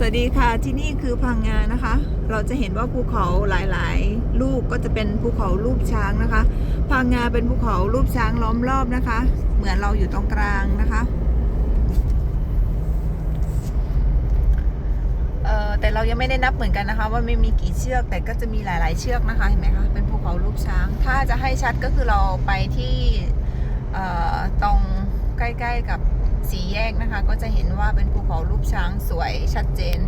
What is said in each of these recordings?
สวัสดีค่ะที่นี่คือพังงานะคะ เราจะเห็นว่าภูเขาหลายๆ ลูกก็จะเป็นภูเขารูปช้างนะคะ พังงาเป็นภูเขารูปช้างล้อมรอบนะคะ เหมือนเราอยู่ตรงกลางนะคะเอ่อแต่เรายังไม่ได้นับเหมือนกันนะคะ ว่าไม่มีกี่เชือกแต่ก็จะมีหลาย ๆ เชือกนะคะเห็นไหมคะเป็นภูเขารูปช้าง ถ้าจะให้ชัดก็คือเราไปที่เอ่อตรงใกล้ ๆ กับ สีแยกนะคะ ก็จะเห็นว่าเป็นภูเขารูปช้างสวยชัดเจน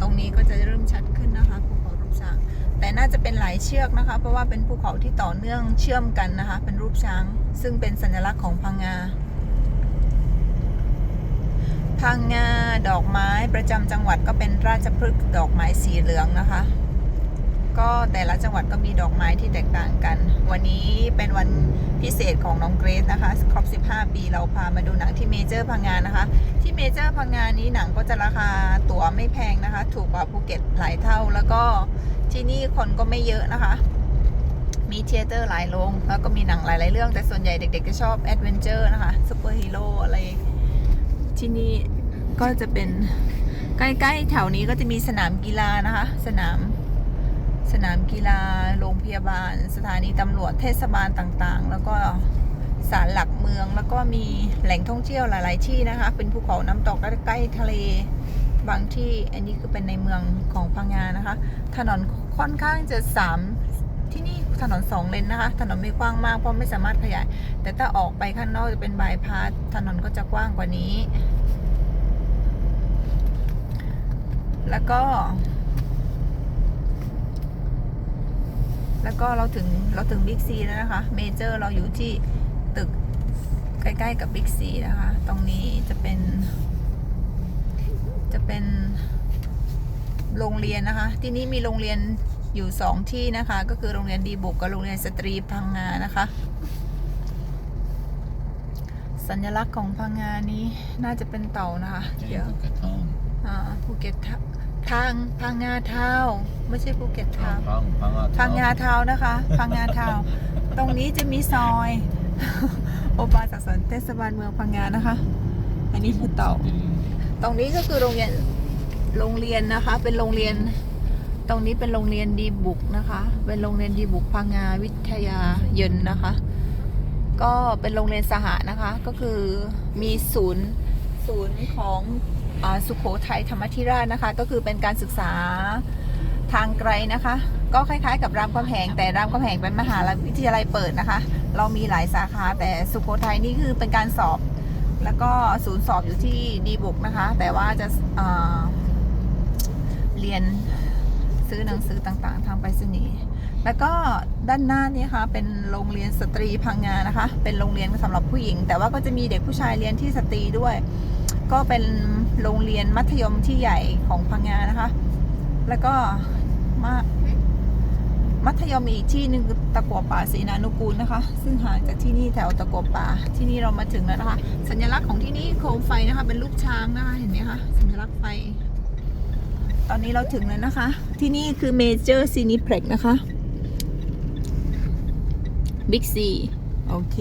ตรงนี้ก็จะเริ่มชัดขึ้นนะคะภูเขารูปช้าง แต่น่าจะเป็นหลายเชือกนะคะ เพราะว่าเป็นภูเขาที่ต่อเนื่องเชื่อมกันนะคะ เป็นรูปช้าง ซึ่งเป็นสัญลักษณ์ของพังงาพังงาดอกไม้ประจำจังหวัดก็เป็นราชพฤกษ์ดอกไม้สีเหลืองนะคะ ก็แต่ละจังหวัดก็มีดอกไม้ที่แตกต่างกัน วันนี้เป็นวันพิเศษของน้องเกรซนะคะครบ15 ปีเราพามาดูหนังที่เมเจอร์พังงานนะคะ ที่เมเจอร์พังงานนี้หนังก็จะราคาตั๋วไม่แพงนะคะ ถูกกว่าภูเก็ตหลายเท่า แล้วก็ที่นี่คนก็ไม่เยอะนะคะ มีเทยเตอร์หลายโรงแล้วก็มีหนังหลาย ๆ เรื่อง แต่ส่วนใหญ่เด็ก ๆ จะชอบแอดเวนเจอร์นะคะซูเปอร์ฮีโร่อะไร ที่นี่ก็จะเป็นใกล้ๆแถวนี้ก็จะมีสนามกีฬานะคะ สนามสนามกีฬา โรงพยาบาล สถานีตำรวจเทศบาลต่างๆ แล้วก็ ศาลหลักเมือง แล้วก็มีแหล่งท่องเที่ยวหลาย ๆ ที่นะคะ เป็นภูเขาน้ำตกใกล้ทะเลบางที่อันนี้คือเป็นในเมืองของพังงานะคะ ถนนค่อนข้างจะสามที่นี่ถนนสองเลนนะคะ ถนนไม่กว้างมากเพราะไม่สามารถขยาย แต่ถ้าออกไปข้างนอกจะเป็นบายพาสถนนก็จะกว้างกว่านี้ แล้วก็ แล้วก็เราถึงเราถึงบิ๊กซีแล้วนะคะ เมเจอร์เราอยู่ที่ ตึกใกล้ ๆ กับบิ๊กซีนะคะ ตรงนี้จะเป็น จะเป็นโรงเรียนนะคะ ที่นี่มีโรงเรียนอยู่สองที่นะคะ ก็คือโรงเรียนดีบุกกับโรงเรียนสตรีพังงานะคะ สัญลักษณ์ของพังงานี้น่าจะเป็นเต่านะคะเดี๋ยวกระทองอ่าภูเก็ตทะทางพังงาเท้าไม่ใช่ภูเก็ตพัเท้างพังพังพังงาเท้านะคะ พังงาเท้าตรงนี้จะมีซอย โอปาสักสนเทศบาลเมืองพังงานะคะ อันนี้คือเต่า ตรงนี้ก็คือโรงเรียนโรงเรียนนะคะ เป็นโรงเรียน ตรงนี้เป็นโรงเรียนดีบุกนะคะ เป็นโรงเรียนดีบุกพังงาวิทยาเย็นนะคะ ก็เป็นโรงเรียนสหนะคะ ก็คือมีศูนย์ศูนย์ของอาสุขโขทัยธรรมธิราชนะคะ ก็คือเป็นการศึกษา ทางไกลนะคะ ก็คล้ายๆ กับรามคำแหงแต่รามคำแหงเป็นมหาวิทยาลัยเปิดนะคะ เรามีหลายสาขาแต่สุโขทัยนี่คือเป็นการสอบ แล้วก็ศูนย์สอบอยู่ที่ดีบุกนะคะ แต่ว่าจะเเรียนซื้อหนังสือต่างๆ ทางไปรษณีย์แล้วก็ด้านหน้านี่ค่ะเป็นโรงเรียนสตรีพังงานะคะ เป็นโรงเรียนสำหรับผู้หญิง แต่ว่าก็จะมีเด็กผู้ชายเรียนที่สตรีด้วย ก็เป็นโรงเรียนมัธยมที่ใหญ่ของพังงานะคะ แล้วก็ มามัธยมอีกที่หนึ่งคือตะกัวป่าศรีนานุกูลนะคะ ซึ่งห่างจากที่นี่แถวตะกัวป่าที่นี่เรามาถึงแล้วนะคะ สัญลักษณ์ของที่นี่โคมไฟนะคะ เป็นรูปช้างนะคะเห็นไหมคะสัญลักษณ์ไฟ ตอนนี้เราถึงแล้วนะคะ ที่นี่คือเมเจอร์ซีนิเพล็กนะคะบิ๊กซีโอเค